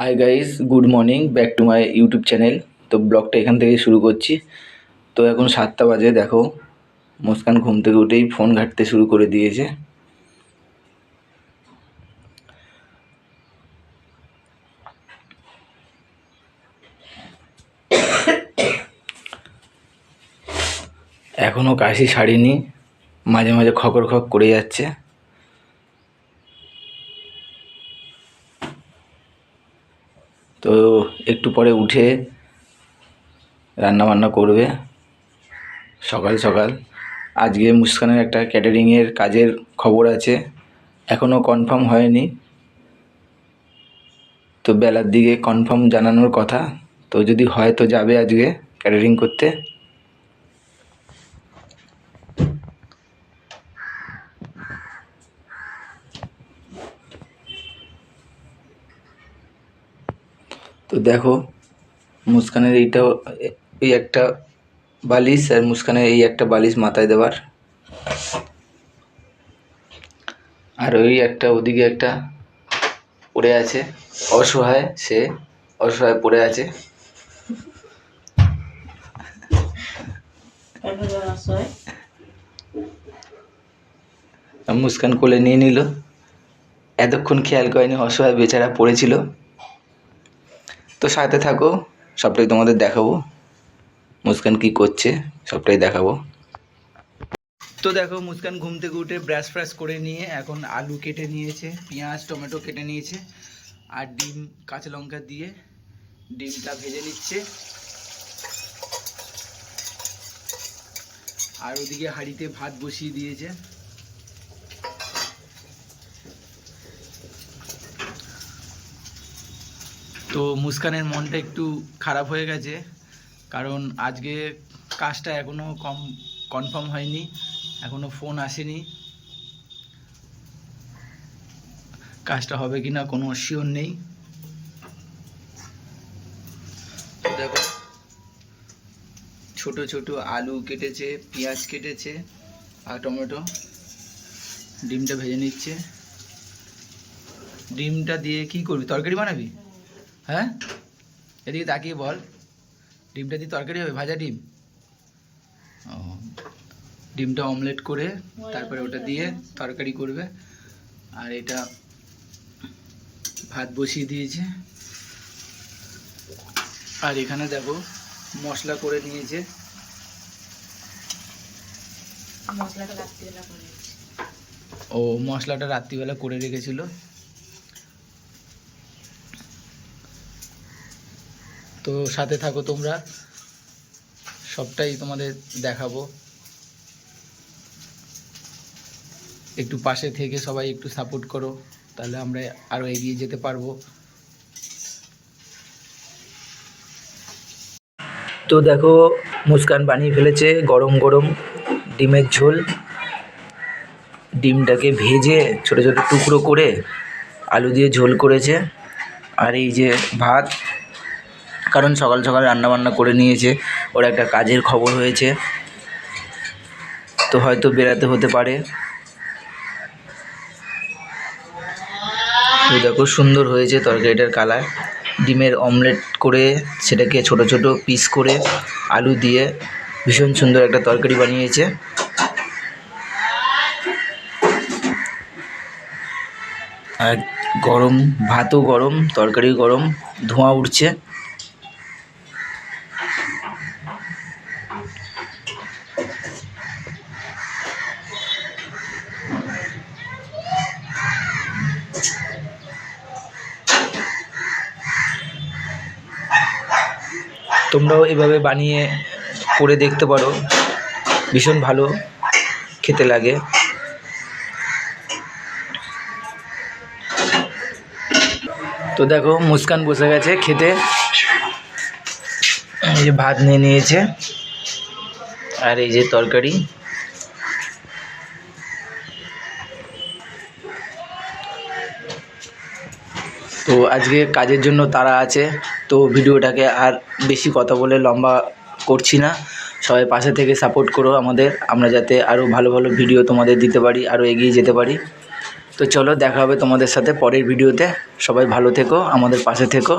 Hi guys good morning back to my YouTube channel তো ব্লগটা এখান থেকে শুরু করছি। তো এখন সাতটা বাজে, দেখো। মুস্কান ঘুম থেকে উঠেই ফোন ঘাঁটতে শুরু করে দিয়েছে। এখনও কাশি ছাড়িনি, মাঝে মাঝে খকর খক করে যাচ্ছে। তো একটু পরে উঠে রান্না বান্না করবে। সকাল সকাল। আজকে মুস্কানের একটা ক্যাটারিংয়ের কাজের খবর আছে। এখনও কনফার্ম হয়নি। তো বেলার দিকে কনফার্ম জানানোর কথা। তো যদি হয় তো যাবে আজকে ক্যাটারিং করতে। তো দেখো, মুস্কানের এইটা, এই একটা বালিশ আর মুস্কানের এই একটা বালিশ মাথায় দেওয়ার। আর ওই একটা ওদিকে একটা পড়ে আছে, অসহায় সে অসহায় পড়ে আছে। মুস্কান কোলে নিয়ে নিল। এতক্ষণ খেয়াল করেনি অসহায় বেচারা পড়েছিল। তো সাথে থাকো, সবটাই তোমাদের দেখাবো। মুস্কান কি করছে, সবটাই দেখাবো। তো দেখো, মুস্কান ঘুম থেকে উঠে ব্রাশ ফ্রাশ করে নিয়ে এখন আলু কেটে নিয়েছে, পেঁয়াজ, টমেটো কেটে নিয়েছে, আর ডিম, কাঁচা লঙ্কা দিয়ে ডিমটা ভেজে নিচ্ছে। আর ওদিকে হাঁড়িতে ভাত বসিয়ে দিয়েছে। তো মুস্কানের মনটা একটু খারাপ হয়ে গেছে, কারণ আজকে কাজটা এখনও কম কনফার্ম হয়নি এখনও ফোন আসেনি। কাজটা হবে কি না কোনো শিওর নেই। দেখো, ছোট ছোট আলু কেটেছে, পেঁয়াজ কেটেছে আর টমেটো। ডিমটা ভেজে নিচ্ছে। ডিমটা দিয়ে কি করবি? তরকারি বানাবি? হ্যাঁ? এদিকে তাকিয়ে বল। ডিমটা দিয়ে তরকারি হবে ভাজা ডিম? ও ডিমটা অমলেট করে তারপরে ওটা দিয়ে তরকারি করবে। আর এটা ভাত বসিয়ে দিয়েছে। আর এখানে দেখো মশলা করে নিয়েছে। ও মশলাটা রাত্রিবেলা করে রেখেছিল। তো সাথে থাকো তোমরা। সবটাই তোমাদের দেখাবো। একটু পাশে থেকে সবাই একটু সাপোর্ট করো, তাহলে আমরা আরও এগিয়ে যেতে পারব। তো দেখো, মুস্কান বানিয়ে ফেলেছে গরম গরম ডিমের ঝোল। ডিমটাকে ভেজে ছোট ছোট টুকরো করে আলু দিয়ে ঝোল করেছে। আর এই যে ভাত কারণ সকাল সকাল রান্না বান্না করে নিয়েছে। ওর একটা কাজের খবর হয়েছে। তো হয়তো বেরাতে হতে পারে। তো দেখো, সুন্দর হয়েছে তরকারিটার কালার। ডিমের অমলেট করে সেটাকে ছোট ছোট পিস করে আলু দিয়ে ভীষণ সুন্দর একটা তরকারি বানিয়েছে। আর গরম, ভাতও গরম, তরকারিও গরম, ধোঁয়া উঠছে। তোমরাও এভাবে বানিয়ে করে দেখতে পারো। ভীষণ ভালো খেতে লাগে। তো দেখো, মুস্কান বসে গেছে খেতে। এই যে ভাত নিয়ে নিয়েছে। আর এই যে তরকারি। তো আজকে কাজের জন্য তারা আছে। তো ভিডিওটাকে আর বেশি কথা বলে লম্বা করছি না। সবাই পাশে থেকে সাপোর্ট করো আমাদের। আমরা যাতে আরও ভালো ভালো ভিডিও তোমাদের দিতে পারি আরও এগিয়ে যেতে পারি। তো চলো দেখা হবে তোমাদের সাথে পরের ভিডিওতে সবাই ভালো থেকো, আমাদের পাশে থেকো।